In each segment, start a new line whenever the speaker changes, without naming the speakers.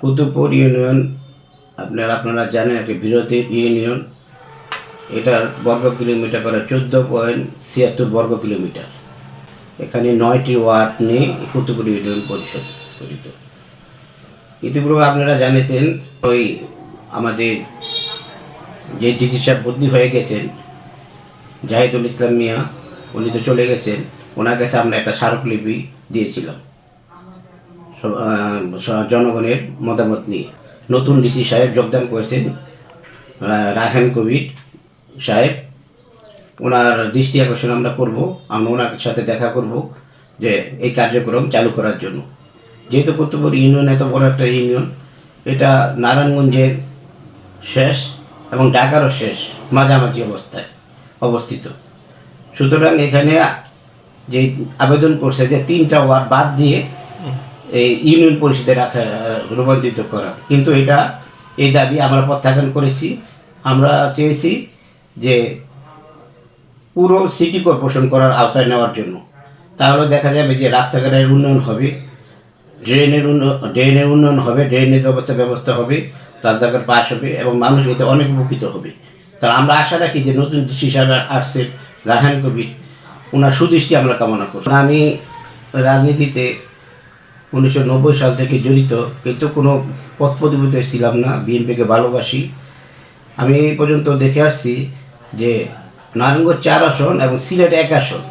Kutubpur union, আপনার, আপনারা জানেন একটি বিরোধী ইউনিয়ন। এটার বর্গ কিলোমিটার করে চোদ্দ পয়েন্ট ছিয়াত্তর বর্গ কিলোমিটার। এখানে নয়টি ওয়ার্ড নিয়ে এই কুতুবপুর ইউনিয়ন পরিষদ গঠিত। ইতিপূর্বে আপনারা জানিয়েছেন ওই আমাদের যে ডিসি সাহেব বদলি হয়ে গেছেন, জাহিদুল ইসলাম মিয়া, উনি তো চলে গেছেন, ওনার কাছে আমরা একটা স্মারকলিপি দিয়েছিলাম। জনগণের মতামত নিয়ে। নতুন ডিসি সাহেব যোগদান করেছেন আহ, রায়হান কবির সাহেব। ওনার দৃষ্টি আকর্ষণ আমরা করব আমরা ওনার সাথে দেখা করব যে এই কার্যক্রম চালু করার জন্য। যেহেতু কর্তব্য ইউনিয়ন এত বড় একটা ইউনিয়ন এটা নারায়ণগঞ্জের শেষ এবং ঢাকারও শেষ মাঝামাঝি অবস্থায় অবস্থিত। সুতরাং এখানে যে আবেদন করছে যে তিনটা ওয়ার্ড বাদ দিয়ে এই ইউনিয়ন পরিষদে রাখা, রূপান্তরিত করা। কিন্তু এটা, এই দাবি আমরা প্রত্যাখ্যান করেছি। আমরা চেয়েছি যে পুরো সিটি কর্পোরেশন করার আওতায় নেওয়ার জন্য। তাহলে দেখা যাবে যে রাস্তাঘাটের উন্নয়ন হবে, ড্রেনের উন্নয়ন ড্রেনের উন্নয়ন হবে, ড্রেনের ব্যবস্থা ব্যবস্থা হবে, রাস্তাঘাট পাশ হবে এবং মানুষ এতে অনেক উপকৃত হবে। তা আমরা আশা রাখি যে নতুন হিসাবে আসছে রাহান কবির ওনার সুদৃষ্টি আমরা কামনা করছি। আমি রাজনীতিতে উনিশশো নব্বই সাল থেকে জড়িত, কিন্তু কোনো পথ ছিলাম না, বিএনপিকে ভালোবাসি। আমি এই পর্যন্ত দেখে আসছি যে নারায়ণগঞ্জ চার আসন এবং সিলেট এক আসন,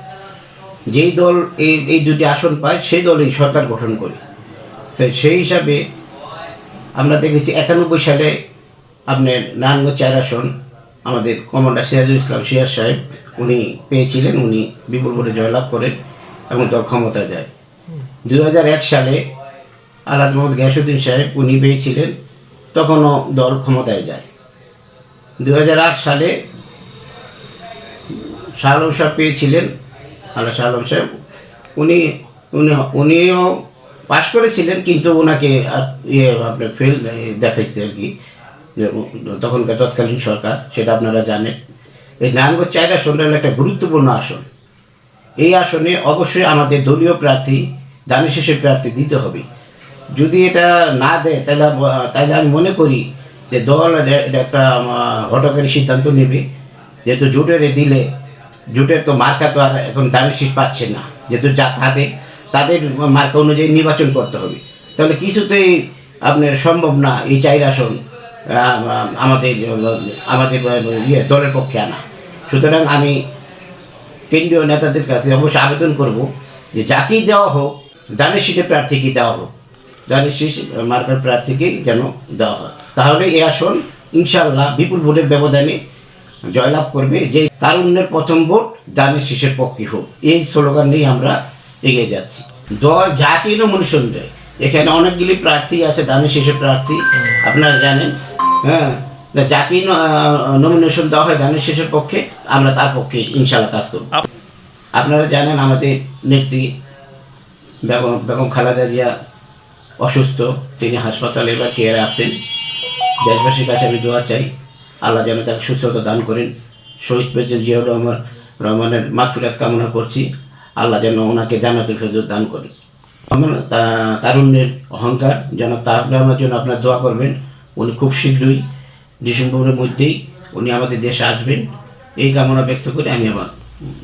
যেই দল এই এই দুটি আসন পায়, সেই দলই সরকার গঠন করে। তো সেই হিসাবে আমরা দেখেছি একানব্বই সালে আপনার নারায়ণগঞ্জ চার আসন, আমাদের কমান্ডার সিরাজুল ইসলাম সিরাজ সাহেব, উনি পেয়েছিলেন, উনি বিপুল ভোটে জয়লাভ করেন এবং দল ক্ষমতা যায়। দু হাজার এক সালে আলাদ মোহাম্মদ গিয়াসুদ্দিন সাহেব উনি পেয়েছিলেন, তখনও দল ক্ষমতায় যায়। দু হাজার আট সালে শাহ আলম সাহেব পেয়েছিলেন, আল্লাহ শাহ আলম সাহেব, উনি উনি, উনিও পাশ করেছিলেন, কিন্তু ওনাকে ইয়ে আপনার ফেল দেখাইছে আর কি তখনকার তৎকালীন সরকার, সেটা আপনারা জানেন। এই নারায়ণগঞ্জ চার আসনটা হলো একটা গুরুত্বপূর্ণ আসন। এই আসনে অবশ্যই আমাদের দলীয় প্রার্থী দানের শেষের প্রার্থী দিতে হবে। যদি এটা না দেয় তাহলে তাহলে আমি মনে করি যে দল একটা আম, হঠকারী সিদ্ধান্ত নেবে। যেহেতু জোটের দিলে জোটের তো মার্কা তো আর এখন দামি শীষ পাচ্ছে না। যেহেতু যা তাদের তাদের মার্কা অনুযায়ী নির্বাচন করতে হবে। তাহলে কিছুতেই আপনার সম্ভব না এই চার আসন আম, আম, আমাদের আমাদের ইয়ে দলের পক্ষে আনা। সুতরাং আমি কেন্দ্রীয় নেতাদের কাছে অবশ্যই আবেদন করব যে যাকেই দেওয়া হোক দানের শীতের প্রার্থীকে দেওয়া হোক? দানের শীষ মার্কার প্রার্থীকেই যেন দেওয়া হয়। তাহলে এই আসন ইনশাল্লাহ বিপুল ভোটের ব্যবধানে জয়লাভ করবে যে তারুণ্যের প্রথম ভোট দানের শীষের পক্ষে হোক। এই স্লোগান নিয়ে আমরা এগিয়ে যাচ্ছি। দল যাকেই নমিনেশন দেয় এখানে অনেকগুলি প্রার্থী আছে, দানের শীষের প্রার্থী। আপনারা জানেন হ্যাঁ তা যাকেই নমিনেশন দেওয়া হয় দানের শীষের পক্ষে, আমরা তার পক্ষে ইনশাল্লাহ কাজ করব। আপনারা জানেন আমাদের নেত্রী বেগম বেগম খালেদা জিয়া অসুস্থ, তিনি হাসপাতালে এবার কেয়ারে আছেন। দেশবাসীর কাছে আমি দোয়া চাই, আল্লাহ যেন তাকে সুস্থতা দান করেন। শহীদ প্রেসিডেন্ট জিয়াউর রহমান রহমানের মাগফিরাত কামনা করছি। আল্লাহ যেন ওনাকে জান্নাতুল ফেরদৌস দান করেন। তারুণ্যের অহংকার যেন তার রহমানের জন্য আপনার দোয়া করবেন। উনি খুব শীঘ্রই ডিসেম্বরের মধ্যেই উনি আমাদের দেশে আসবেন। এই কামনা ব্যক্ত করে আমি আমার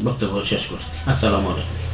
বক্তব্য শেষ করছি। আসসালামু আলাইকুম।